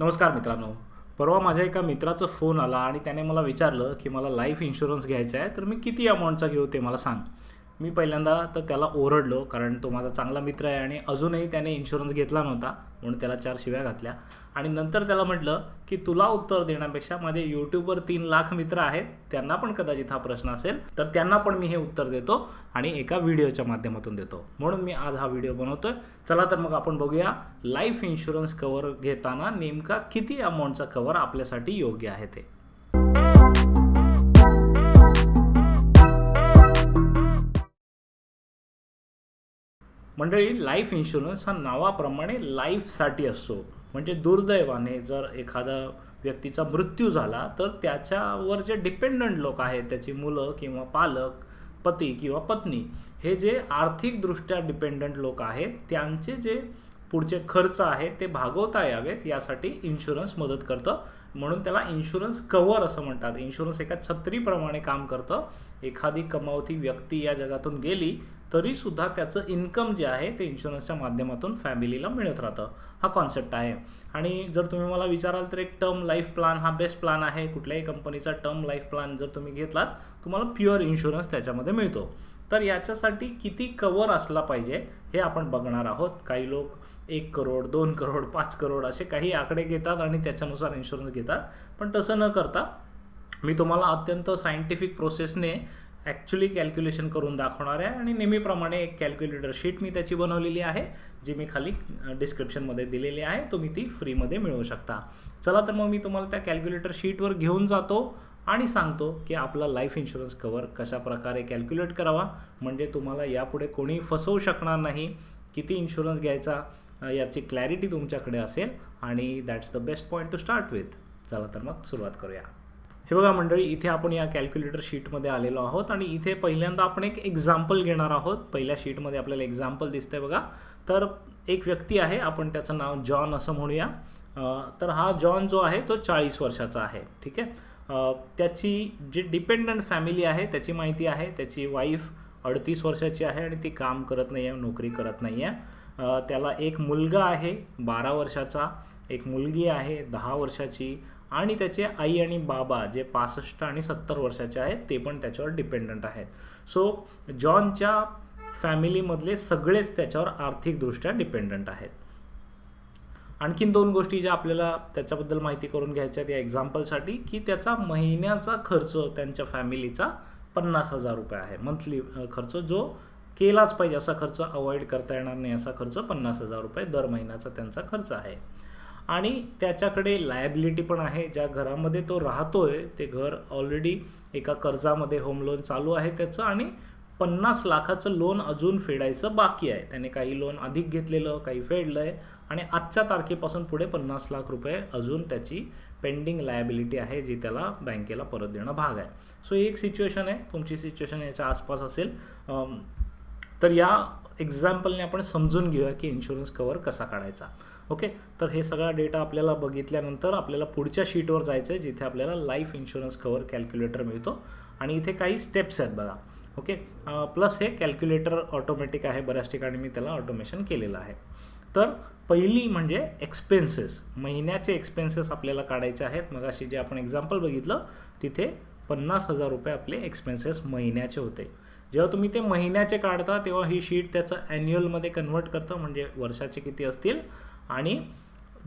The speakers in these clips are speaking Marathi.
नमस्कार मित्रांनो. परवा माझ्या एका मित्राचा फोन आला आणि त्याने मला विचारलं की मला लाईफ इन्शुरन्स घ्यायचा आहे तर मी किती अमाऊंटचा घेऊ ते मला सांग. मी पहिल्यांदा तर त्याला ओरडलो कारण तो माझा चांगला मित्र आहे आणि अजूनही त्याने इन्शुरन्स घेतला नव्हता म्हणून त्याला चार शिव्या घातल्या. आणि नंतर त्याला म्हटलं की तुला उत्तर देण्यापेक्षा माझे यूट्यूबवर तीन लाख मित्र आहेत त्यांना पण कदाचित हा प्रश्न असेल तर त्यांना पण मी हे उत्तर देतो आणि एका व्हिडिओच्या माध्यमातून देतो. म्हणून मी आज हा व्हिडिओ बनवतोय. चला तर मग आपण बघूया लाईफ इन्शुरन्स कवर घेताना नेमका किती अमाऊंटचा कवर आपल्यासाठी योग्य आहे ते. मंडळी लाईफ इन्शुरन्स हा नावाप्रमाणे लाईफसाठी असतो. म्हणजे दुर्दैवाने जर एखादा व्यक्तीचा मृत्यू झाला तर त्याच्यावर जे डिपेंडंट लोक आहेत त्याची मुलं किंवा पालक पती किंवा पत्नी हे जे आर्थिकदृष्ट्या डिपेंडंट लोक आहेत त्यांचे जे पुढचे खर्च आहेत ते भागवता यावेत यासाठी इन्शुरन्स मदत करतं. म्हणून त्याला इन्शुरन्स कवर असं म्हणतात. इन्शुरन्स एका छत्रीप्रमाणे काम करतं. एखादी कमावती व्यक्ती या जगातून गेली तरीसुद्धा त्याचं इन्कम जे आहे ते इन्शुरन्सच्या माध्यमातून फॅमिलीला मिळत राहतं. हा कॉन्सेप्ट आहे. आणि जर तुम्ही मला विचाराल तर एक टर्म लाईफ प्लॅन हा बेस्ट प्लॅन आहे. कुठल्याही कंपनीचा टर्म लाईफ प्लॅन जर तुम्ही घेतलात तुम्हाला प्युअर इन्शुरन्स त्याच्यामध्ये मिळतो. तर याच्यासाठी किती कवर असला पाहिजे हे आपण बघणार आहोत. काही लोक एक करोड दोन करोड पाच करोड असे काही आकडे घेतात आणि त्याच्यानुसार इन्शुरन्स घेतात. पण तसं न करता मी तुम्हाला अत्यंत सायंटिफिक प्रोसेसने ॲक्च्युली कॅल्क्युलेशन करून दाखवणार आहे आणि नेहमीप्रमाणे एक कॅल्क्युलेटर शीट मी त्याची बनवलेली आहे जी मी खाली डिस्क्रिप्शनमध्ये दिलेली आहे. तुम्ही ती फ्रीमध्ये मिळवू शकता. चला तर मग मी तुम्हाला त्या कॅल्क्युलेटर शीटवर घेऊन जातो आणि सांगतो की आपला लाईफ इन्शुरन्स कवर कशा प्रकारे कॅल्क्युलेट करावा. म्हणजे तुम्हाला यापुढे कोणी फसवू शकणार नाही. किती इन्शुरन्स घ्यायचा? याची क्लॅरिटी तुमच्याकडे असेल आणि that's the best point to start with चला तर मग सुरुवात करूया. हे बघा मंडळी इथे आपण या कॅल्क्युलेटर शीटमध्ये आलेलो आहोत आणि इथे पहिल्यांदा आपण एक एक्झाम्पल घेणार आहोत. पहिल्या शीटमध्ये आपल्याला एक्झाम्पल दिसतंय बघा. तर एक व्यक्ती आहे आपण त्याचं नाव जॉन असं म्हणूया. तर हा जॉन जो आहे तो चाळीस वर्षाचा आहे. ठीक आहे? त्याची जी डिपेंडंट फॅमिली आहे त्याची माहिती आहे. त्याची वाईफ अडतीस वर्षाची आहे आणि ती काम करत नाही आहे नोकरी करत नाही आहे त्याला एक मुलगा आहे बारा वर्षाचा. एक मुलगी आहे दहा वर्षाची. आणि त्याचे आई आणि बाबा जे पासष्ट आणि सत्तर वर्षाचे आहेत ते पण त्याच्यावर डिपेंडंट आहेत. सो जॉनच्या फॅमिलीमधले सगळेच त्याच्यावर आर्थिकदृष्ट्या डिपेंडंट आहेत. आणखीन दोन गोष्टी ज्या आपल्याला त्याच्याबद्दल माहिती करून घ्यायच्या या एक्झाम्पलसाठी की त्याचा महिन्याचा खर्च त्यांच्या फॅमिलीचा पन्नास हजार रुपये आहे. मंथली खर्च जो केलाच पाहिजे असा खर्च अवॉइड करता येणार नाही असा खर्च पन्नास हजार रुपये दर महिन्याचा त्यांचा खर्च आहे. आणि त्याच्याकडे लायबिलिटी पण आहे ज्या घरामध्ये तो राहतो आहे ते घर ऑलरेडी एका कर्जामध्ये होम लोन चालू आहे त्याचं आणि पन्नास लाखाचं लोन अजून फेडायचं बाकी आहे. त्याने काही लोन अधिक घेतलेलं काही फेडलं आहे आणि आजच्या तारखेपासून पुढे पन्नास लाख रुपये अजून त्याची पेंडिंग लायबिलिटी आहे जी त्याला बँकेला परत देणं भाग आहे. सो ही एक सिच्युएशन आहे. तुमची सिच्युएशन याच्या आसपास असेल. तर या एक्झाम्पलने आपण समजून घेऊया की इन्शुरन्स कवर कसा काढायचा. ओके तर हे सगळा डेटा आपल्याला बघितल्यानंतर आपल्याला पुढच्या शीटवर जायचं आहे जिथे आपल्याला लाईफ इन्शुरन्स कवर कॅल्क्युलेटर मिळतो. आणि इथे काही स्टेप्स आहेत बघा. ओके प्लस हे कॅल्क्युलेटर ऑटोमॅटिक आहे. बऱ्याच ठिकाणी मी त्याला ऑटोमेशन केलेलं आहे. तर पहिली म्हणजे एक्सपेन्सेस महिन्याचे एक्सपेन्सेस आपल्याला काढायचे आहेत. मग अशी जे आपण एक्झाम्पल बघितलं तिथे पन्नास हजार रुपये आपले एक्सपेन्सेस महिन्याचे होते. जेव्हा तुम्ही ते महिन्याचे काढता तेव्हा ही शीट त्याचं ॲन्युअलमध्ये कन्वर्ट करतं म्हणजे वर्षाचे किती असतील? आणि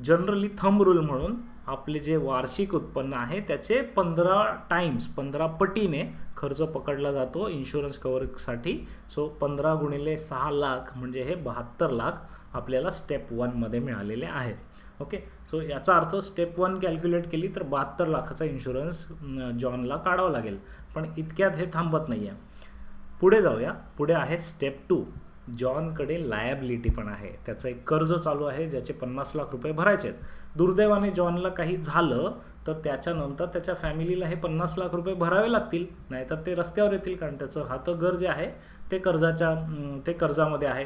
जनरली थंब रूल म्हणून आपले जे वार्षिक उत्पन्न आहे त्याचे पंधरा टाईम्स पंधरा पटीने खर्च पकडला जातो इन्शुरन्स कवरसाठी सो पंधरा गुणिले सहा लाख म्हणजे हे बहात्तर लाख आपल्याला स्टेप वनमध्ये मिळालेले आहेत ओके सो याचा अर्थ स्टेप वन कॅल्क्युलेट केली तर बहात्तर लाखाचा इन्शुरन्स जॉनला काढावा लागेल. पण इतक्यात हे थांबत नाही आहे पुढे जाऊया. पुढे आहे स्टेप टू जॉनकडे लायबिलिटी पण आहे. त्याचं एक कर्ज चालू आहे ज्याचे पन्नास लाख रुपये भरायचे आहेत. दुर्दैवाने जॉनला काही झालं तर त्याच्यानंतर त्याच्या फॅमिलीला हे पन्नास लाख रुपये भरावे लागतील. नाहीतर ते रस्त्यावर येतील कारण त्याचं हातघर जे आहे ते कर्जाच्या ते कर्जामध्ये आहे.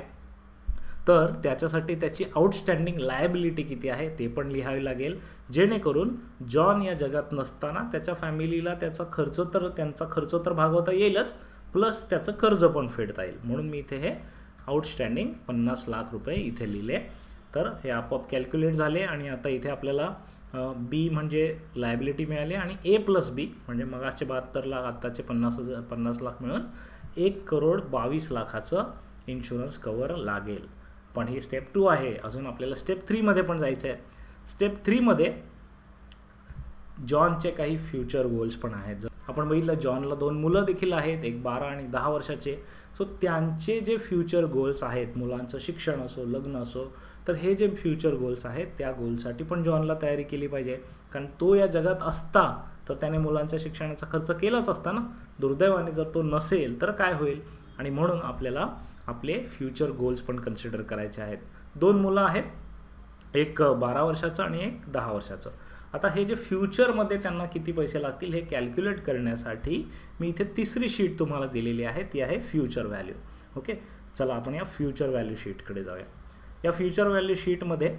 तर त्याच्यासाठी त्याची आउटस्टँडिंग लायबिलिटी किती आहे ते पण लिहावे लागेल. जेणेकरून जॉन या जगात नसताना त्याच्या फॅमिलीला त्याचा खर्च तर त्यांचा खर्च तर भागवता येईलच. प्लस त्याचं कर्ज पण फेडता येईल. म्हणून मी इथे हे आउटस्टँडिंग पन्नास लाख रुपये इथे लिहिले. तर हे आपोआप कॅल्क्युलेट झाले आणि आता इथे आपल्याला बी म्हणजे लायबिलिटी मिळाली आणि ए प्लस बी म्हणजे मगाचे बहात्तर लाख आत्ताचे पन्नास हजार पन्नास लाख मिळून एक करोड बावीस लाखाचं इन्शुरन्स कवर लागेल. पण ही स्टेप टू आहे. अजून आपल्याला स्टेप थ्रीमध्ये पण जायचं आहे स्टेप थ्रीमध्ये जॉनचे काही फ्युचर गोल्स पण आहेत. जर आपण बघितलं जॉनला दोन मुलं देखील आहेत एक बारा आणि दहा वर्षाचे. सो त्यांचे जे फ्युचर गोल्स आहेत मुलांचं शिक्षण असो लग्न असो तर हे जे फ्युचर गोल्स आहेत त्या गोलसाठी पण जॉनला तयारी केली पाहिजे. कारण तो या जगात असता तर त्याने मुलांच्या शिक्षणाचा खर्च केलाच असता ना. दुर्दैवाने जर तो नसेल तर काय होईल? आणि म्हणून आपल्याला आपले फ्युचर गोल्स पण कन्सिडर करायचे आहेत. दोन मुलं आहेत एक बारा वर्षाचं आणि एक दहा वर्षाचं. आता हे जे फ्युचरमध्ये त्यांना किती पैसे लागतील हे कॅल्क्युलेट करण्यासाठी मी इथे तिसरी शीट तुम्हाला दिलेली आहे ती आहे फ्युचर व्हॅल्यू ओके चला आपण या फ्युचर व्हॅल्यू शीटकडे जाऊया. या फ्युचर व्हॅल्यू शीटमध्ये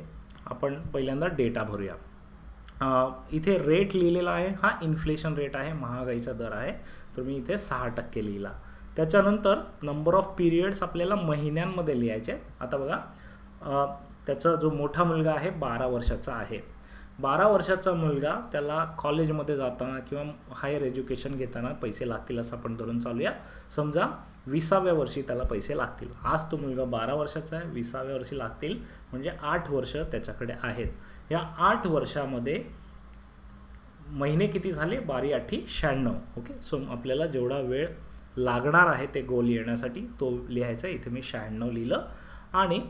आपण पहिल्यांदा डेटा भरूया. इथे रेट लिहिलेला आहे हा इन्फ्लेशन रेट आहे महागाईचा दर आहे तर मी इथे सहा टक्के लिहिला. त्याच्यानंतर नंबर ऑफ पिरियड्स आपल्याला महिन्यांमध्ये लिहायचे. आता बघा त्याचा जो मोठा मुलगा आहे बारा वर्षाचा आहे. बारा वर्षाचा मुलगा त्याला कॉलेजमध्ये जाताना किंवा हायर एज्युकेशन घेताना पैसे लागतील असं आपण धरून चालूया. समजा विसाव्या वर्षी त्याला पैसे लागतील. आज तो मुलगा बारा वर्षाचा आहे विसाव्या वर्षी लागतील म्हणजे आठ वर्ष त्याच्याकडे आहेत. या आठ वर्षामध्ये महिने किती झाले? बारी आठी शहाण्णव. ओके? सो आपल्याला जेवढा वेळ लागणार आहे ते गोल येण्यासाठी तो लिहायचा. इथे मी शहाण्णव लिहिलं. आणि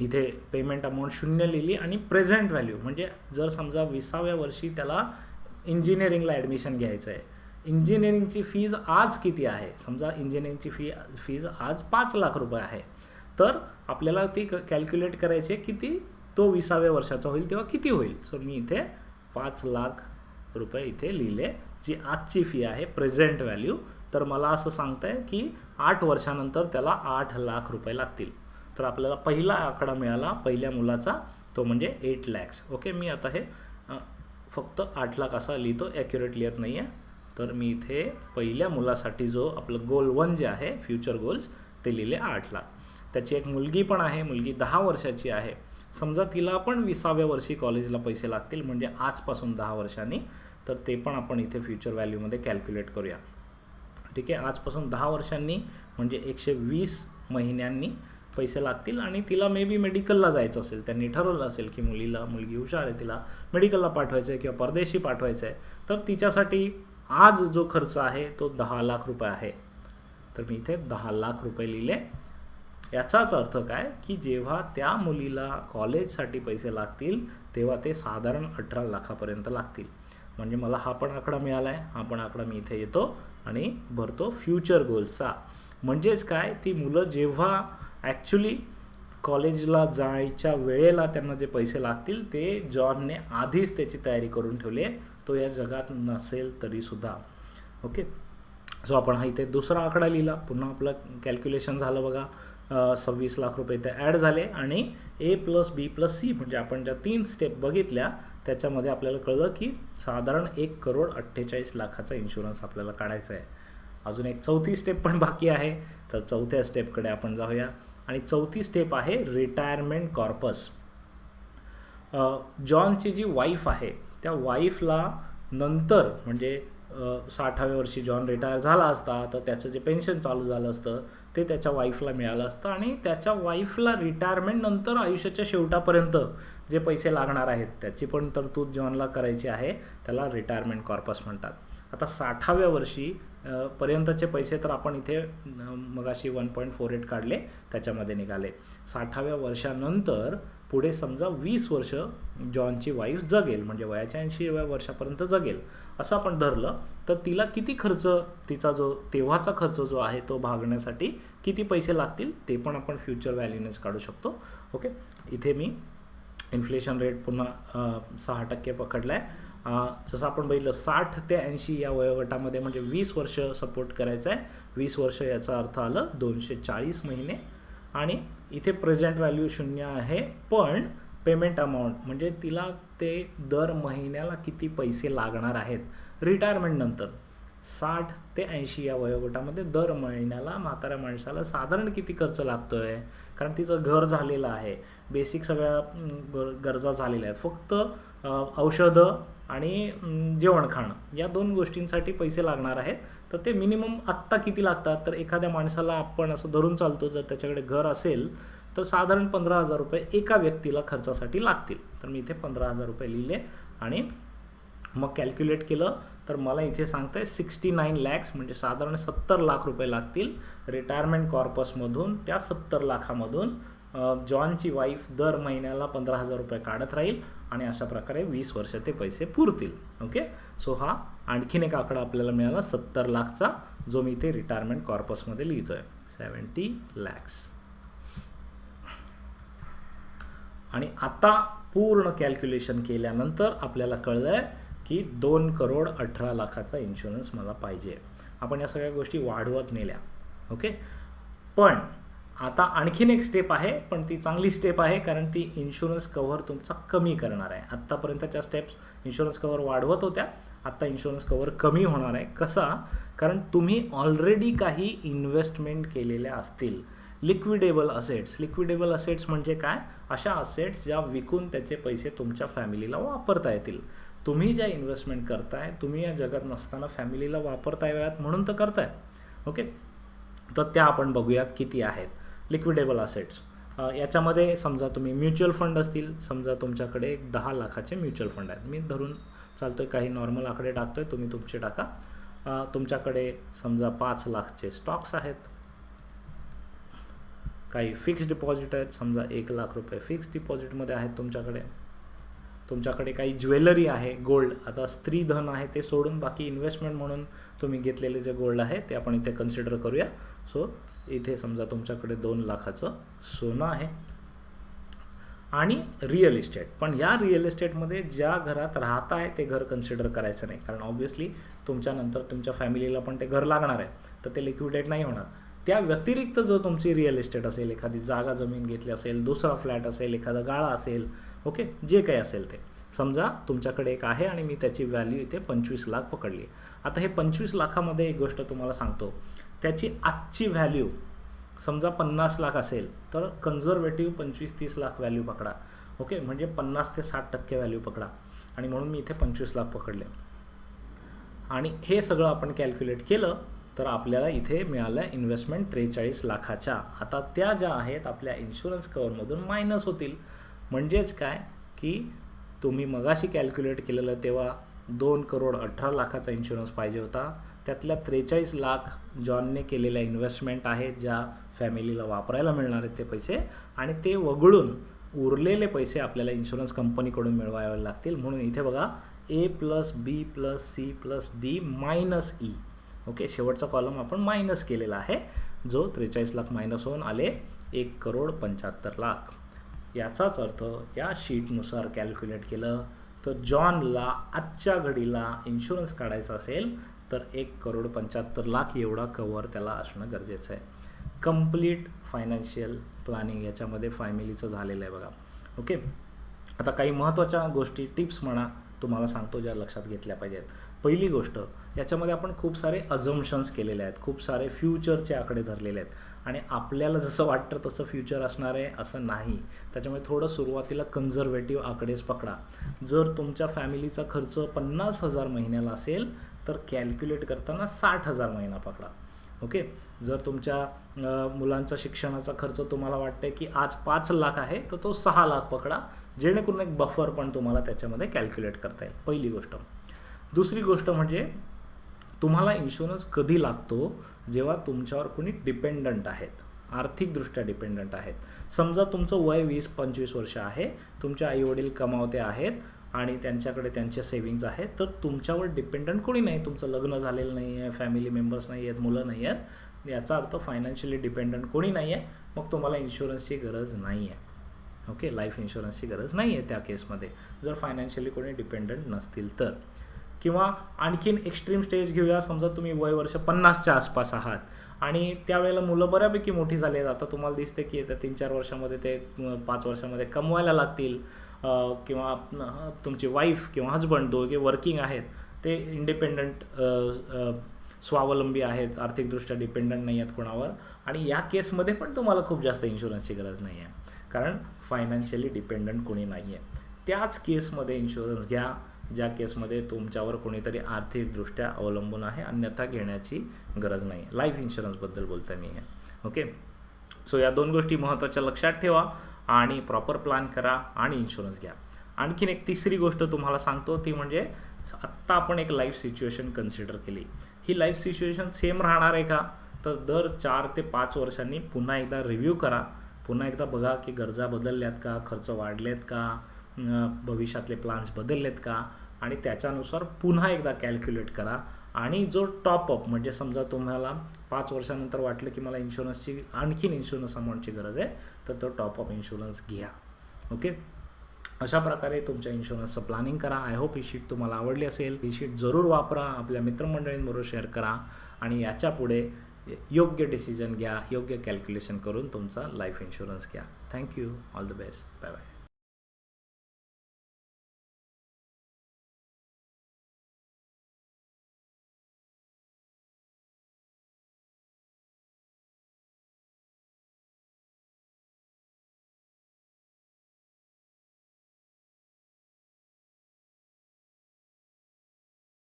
इथे पेमेंट अमाऊंट शून्य लिहिली आणि प्रेझेंट व्हॅल्यू म्हणजे जर समजा विसाव्या वर्षी त्याला इंजिनिअरिंगला ॲडमिशन घ्यायचं आहे. इंजिनिअरिंगची फीज आज किती आहे? समजा इंजिनिअरिंगची फी फीज आज पाच लाख रुपये आहे. तर आपल्याला ती कॅल्क्युलेट करायची आहे किती तो विसाव्या वर्षाचा होईल तेव्हा किती होईल? सो मी इथे पाच लाख रुपये इथे लिहिले जी आजची फी आहे प्रेझेंट व्हॅल्यू तर मला असं सांगतं आहे की आठ वर्षानंतर त्याला आठ लाख रुपये लागतील. तर आपल्याला पहिला आकडा मिळाला पहिल्या मुलाचा तो म्हणजे एट लॅक्स ओके मी आता हे फक्त आठ लाख असा लिहितो ॲक्युरेट लिहित नाही आहे तर मी इथे पहिल्या मुलासाठी जो आपलं गोल वन जे आहे फ्युचर गोल्स ते लिहिले आठ लाख. त्याची एक मुलगी पण आहे मुलगी दहा वर्षाची आहे. समजा तिला पण विसाव्या वर्षी कॉलेजला पैसे लागतील म्हणजे आजपासून दहा वर्षांनी तर ते पण आपण इथे फ्युचर व्हॅल्यूमध्ये कॅल्क्युलेट करूया. ठीक आहे आजपासून दहा वर्षांनी म्हणजे एकशे वीस महिन्यांनी पैसे लागतील आणि तिला मे बी मेडिकलला जायचं असेल. त्यांनी ठरवलं असेल की मुलीला मुलगी हुशार आहे तिला मेडिकलला पाठवायचं आहे किंवा परदेशी पाठवायचं आहे तर तिच्यासाठी आज जो खर्च आहे तो दहा लाख रुपये आहे. तर मी इथे दहा लाख रुपये लिहिले. याचाच अर्थ काय? की जेव्हा त्या मुलीला कॉलेजसाठी पैसे लागतील तेव्हा ते साधारण अठरा लाखापर्यंत लागतील. म्हणजे मला हा पण आकडा मिळाला आहे हा पण आकडा मी इथे येतो आणि भरतो फ्युचर गोल्सचा. म्हणजेच काय? ती मुलं जेव्हा ॲक्च्युली कॉलेजला जायच्या वेळेला त्यांना जे पैसे लागतील ते जॉनने आधीच त्याची तयारी करून ठेवली आहे. तो या जगात नसेल तरीसुद्धा ओके सो आपण हा इथे दुसरा आकडा लिहिला. पुन्हा आपलं कॅल्क्युलेशन झालं बघा. सव्वीस लाख रुपये इथे ॲड झाले आणि A plus B plus C म्हणजे आपण ज्या तीन स्टेप बघितल्या त्याच्यामध्ये आपल्याला कळलं की साधारण एक करोड अठ्ठेचाळीस लाखाचा इन्शुरन्स आपल्याला काढायचा आहे. अजून एक चौथी स्टेप पण बाकी आहे. तर चौथ्या स्टेपकडे आपण जाऊया. आणि चौथी स्टेप आहे रिटायरमेंट कॉर्पस जॉनची जी वाईफ आहे त्या वाईफला नंतर म्हणजे साठाव्या वर्षी जॉन रिटायर झाला असता तर त्याचं जे पेन्शन चालू झालं असतं ते त्याच्या वाईफला मिळालं असतं आणि त्याच्या वाईफला रिटायरमेंट नंतर आयुष्याच्या शेवटापर्यंत जे पैसे लागणार आहेत त्याची पण तरतूद जॉनला करायची आहे त्याला रिटायरमेंट कॉर्पस म्हणतात. आता साठाव्या वर्षी पर्यंतचे पैसे तर आपण इथे मगाशी वन पॉईंट फोर एट काढले त्याच्यामध्ये निघाले. साठाव्या वर्षानंतर पुढे समजा वीस वर्ष जॉनची वाईफ जगेल म्हणजे वयाच्या ऐंशीव्या वर्षापर्यंत जगेल असं आपण धरलं तर तिला किती खर्च तिचा जो तेव्हाचा खर्च जो आहे तो भागण्यासाठी किती पैसे लागतील ते पण आपण फ्युचर व्हॅल्यूनेच काढू शकतो. ओके इथे मी इन्फ्लेशन रेट पुन्हा सहा टक्के पकडला आहे जसं आपण बघितलं साठ ते ऐंशी या वयोगटामध्ये म्हणजे वीस वर्ष सपोर्ट करायचं आहे. वीस वर्ष याचा अर्थ आलं दोनशे चाळीस महिने. आणि इथे प्रेझेंट व्हॅल्यू शून्य आहे पण पेमेंट अमाऊंट म्हणजे तिला ते दर महिन्याला किती पैसे लागणार आहेत रिटायरमेंटनंतर साठ ते ऐंशी या वयोगटामध्ये दर महिन्याला म्हाताऱ्या माणसाला साधारण किती खर्च लागतो आहे कारण तिचं घर झालेलं आहे. बेसिक सगळ्या गरजा झालेल्या आहेत. फक्त औषधं आणि अं, जेवण खाणं. या दोन गोष्टींसाठी पैसे लागणार आहेत. तर ते मिनिमम आत्ता किती लागतात? तर एखाद्या माणसाला आपण असं धरून चालतो जर त्याच्याकडे घर असेल तर साधारण पंधरा हजार रुपये एका व्यक्तीला खर्चासाठी लागतील. तर मी इथे पंधरा हजार रुपये लिहिले आणि मग कॅल्क्युलेट केलं. तर मला इथे सांगतं आहे सिक्स्टी नाईन लॅक्स म्हणजे साधारण सत्तर लाख रुपये लागतील रिटायरमेंट कॉर्पसमधून त्या सत्तर लाखामधून जॉनची वाईफ दर महिन्याला पंधरा हजार रुपये काढत राहील आणि अशा प्रकारे वीस वर्ष ते पैसे पुरतील. ओके सो हा आणखीन एक आकडा आपल्याला मिळाला सत्तर लाखचा जो मी इथे रिटायरमेंट कॉर्पसमध्ये लिहितो आहे सेवन्टी लॅक्स आणि आता पूर्ण कॅल्क्युलेशन केल्यानंतर आपल्याला कळलं आहे की दोन करोड अठरा लाखाचा इन्शुरन्स मला पाहिजे. आपण या सगळ्या गोष्टी वाढवत नेल्या. ओके पण आता आणखीन एक स्टेप आहे पण ती चांगली स्टेप आहे कारण ती इन्शुरन्स कव्हर तुमचा कमी करणार आहे. आत्तापर्यंतच्या स्टेप्स इन्शुरन्स कव्हर वाढवत होत्या आत्ता इन्शुरन्स कव्हर कमी होणार आहे. कसा? कारण तुम्ही ऑलरेडी काही इन्व्हेस्टमेंट केलेल्या असतील. लिक्विडेबल असेट्स लिक्विडेबल असेट्स म्हणजे काय? अशा असेट्स ज्या विकून त्याचे पैसे तुमच्या फॅमिलीला वापरता येतील. तुम्ही ज्या इन्व्हेस्टमेंट करताय तुम्ही या जगात नसताना फॅमिलीला वापरता याव्यात म्हणून तर करताय. ओके तर त्या आपण बघूया किती आहेत. लिक्विडेबल असेट्स याच्यामध्ये समजा तुम्ही म्युच्युअल फंड असतील समजा तुमच्याकडे एक दहा लाखाचे म्युच्युअल फंड आहेत. मी धरून चालतो आहे काही नॉर्मल आकडे टाकतो आहे तुम्ही तुमचे टाका. तुमच्याकडे समजा पाच लाखचे स्टॉक्स आहेत. काही फिक्स्ड डिपॉझिट आहेत समजा एक लाख रुपये फिक्स्ड डिपॉझिटमध्ये आहेत तुमच्याकडे. तुमच्याकडे काही ज्वेलरी आहे गोल्ड आता स्त्री धन आहे ते सोडून बाकी इन्व्हेस्टमेंट म्हणून तुम्ही घेतलेले जे गोल्ड आहे ते आपण इथे कन्सिडर करूया. सो इथे समजा तुमच्याकडे दोन लाखाचं सोनं आहे. आणि रिअल इस्टेट पण या रिअल इस्टेटमध्ये ज्या घरात राहत आहे ते घर कन्सिडर करायचं नाही. कारण ऑब्व्हियसली तुमच्यानंतर तुमच्या फॅमिलीला पण ते घर लागणार आहे. तर ते लिक्विडेट नाही होणार. त्या व्यतिरिक्त जो तुमची रिअल इस्टेट असेल एखादी जागा जमीन घेतली असेल दुसरा फ्लॅट असेल एखादा गाळा असेल ओके? जे काही असेल ते. समजा तुमच्याकडे एक आहे आणि मी त्याची व्हॅल्यू इथे पंचवीस लाख पकडली आता हे पंचवीस लाखामध्ये एक गोष्ट तुम्हाला सांगतो. त्याची आजची व्हॅल्यू समजा पन्नास लाख असेल तर कन्झर्वेटिव्ह पंचवीस तीस लाख व्हॅल्यू पकडा. ओके? म्हणजे पन्नास ते साठ टक्के व्हॅल्यू पकडा. आणि म्हणून मी इथे पंचवीस लाख पकडले. आणि हे सगळं आपण कॅल्क्युलेट केलं तर आपल्याला इथे मिळालं इन्व्हेस्टमेंट त्रेचाळीस लाखाच्या. आता त्या ज्या आहेत आपल्या इन्शुरन्स कवरमधून मायनस होतील. म्हणजेच काय? की तुम्ही मगाशी कॅल्क्युलेट केलेलं तेव्हा दोन करोड अठरा लाखाचा इन्शुरन्स पाहिजे होता. त्यातल्या त्रेचाळीस लाख जॉनने केलेल्या इन्व्हेस्टमेंट आहे ज्या फॅमिलीला वापरायला मिळणार आहेत ते पैसे आणि ते वगळून उरलेले पैसे आपल्याला इन्शुरन्स कंपनीकडून मिळवावे लागतील. म्हणून इथे बघा A plus B plus C plus D minus E okay शेवटचा कॉलम आपण मायनस केलेला आहे. जो त्रेचाळीस लाख मायनस होऊन आले एक करोड पंच्याहत्तर लाख. याचाच अर्थ या शीटनुसार कॅल्क्युलेट केलं तर जॉनला आजच्या घडीला इन्शुरन्स काढायचा असेल तर एक करोड पंच्याहत्तर लाख एवढा कवर त्याला असणं गरजेचं आहे. कंप्लीट फायनान्शियल प्लॅनिंग याच्यामध्ये फॅमिलीचं झालेलं आहे बघा. ओके आता काही महत्त्वाच्या गोष्टी टिप्स म्हणा तुम्हाला सांगतो ज्या लक्षात घेतल्या पाहिजेत. पहिली गोष्ट याच्यामध्ये आपण खूप सारे अझम्पशन्स केलेले आहेत. खूप सारे फ्युचरचे आकडे धरलेले आहेत. आणि आपल्याला जसं वाटतं तसं फ्युचर असणार आहे असं नाही. त्याच्यामुळे थोडं सुरुवातीला कन्झर्वेटिव्ह आकडेच पकडा. जर तुमच्या फॅमिलीचा खर्च पन्नास हजार महिन्याला असेल तर कॅल्क्युलेट करताना साठ हजार महिना पकडा. ओके जर तुमच्या मुलांचा शिक्षणाचा खर्च तुम्हाला वाटतं की आज पाच लाख आहे तर तो सहा लाख पकडा. जेणेकरून एक बफर पण तुम्हाला त्याच्यामध्ये कॅल्क्युलेट करता येईल. पहिली गोष्ट. दुसरी गोष्ट म्हणजे तुम्हाला इन्शुरन्स कधी लागतो? जेव्हा तुमच्यावर कोणी डिपेंडंट आहेत. आर्थिकदृष्ट्या डिपेंडंट आहेत. समजा तुमचं वय वीस पंचवीस वर्ष आहे तुमचे आईवडील कमावते आहेत आणि त्यांच्याकडे त्यांचे सेविंग्ज आहेत तर तुमच्यावर डिपेंडंट कोणी नाही. तुमचं लग्न झालेलं नाही आहे फॅमिली मेंबर्स नाही आहेत मुलं नाही आहेत याचा अर्थ फायनान्शियली डिपेंडंट कोणी नाही आहे मग तुम्हाला इन्शुरन्सची गरज नाही आहे ओके लाईफ इन्शुरन्सची गरज नाही आहे त्या केसमध्ये जर फायनान्शियली कोणी डिपेंडंट नसतील तर. किंवा आणखीन एक्स्ट्रीम स्टेज घेऊया. समजा तुम्ही वय वर्ष पन्नासच्या आसपास आहात. आणि त्यावेळेला मुलं बऱ्यापैकी मोठी झाली आहेत. आता तुम्हाला दिसते की येत्या तीन चार वर्षामध्ये ते पाच वर्षामध्ये कमवायला लागतील. किंवा तुमची वाईफ किंवा हजबंड दोघे वर्किंग आहेत. ते इंडिपेंडंट स्वावलंबी आहेत. आर्थिकदृष्ट्या डिपेंडंट नाही आहेत कोणावर. आणि या केसमध्ये पण तुम्हाला खूप जास्त इन्शुरन्सची गरज नाही आहे. कारण फायनान्शियली डिपेंडंट कोणी नाही आहे त्याच केसमध्ये इन्शुरन्स घ्या. ज्या केसमध्ये तुमच्यावर कोणीतरी आर्थिकदृष्ट्या अवलंबून आहे अन्यथा घेण्याची गरज नाही. लाईफ इन्शुरन्सबद्दल बोलतो मी हे. ओके सो या दोन गोष्टी महत्त्वाच्या लक्षात ठेवा आणि प्रॉपर प्लॅन करा आणि इन्शुरन्स घ्या. आणखीन एक तिसरी गोष्ट तुम्हाला सांगतो ती म्हणजे आत्ता आपण एक लाईफ सिच्युएशन कन्सिडर केली. ही लाईफ सिच्युएशन सेम राहणार आहे का? तर दर चार ते पाच वर्षांनी पुन्हा एकदा रिव्ह्यू करा. पुन्हा एकदा बघा की गरजा बदलल्यात का? खर्च वाढलेत का? भविष्यातले प्लान्स बदललेत का? आणि त्याच्यानुसार पुन्हा एकदा कॅल्क्युलेट करा. आणि जो टॉपअप म्हणजे समजा तुम्हाला पाच वर्षानंतर वाटलं की मला इन्शुरन्सची आणखीन इन्शुरन्स अमाऊंटची गरज आहे तर तो टॉपअप इन्शुरन्स घ्या. ओके अशा प्रकारे तुमच्या इन्शुरन्सचं प्लॅनिंग करा. आय होप ही शीट तुम्हाला आवडली असेल. ही शीट जरूर वापरा. आपल्या मित्रमंडळींबरोबर शेअर करा. आणि याच्यापुढे योग्य डिसिजन घ्या. योग्य कॅल्क्युलेशन करून तुमचा लाईफ इन्शुरन्स घ्या. Thank you all the best bye bye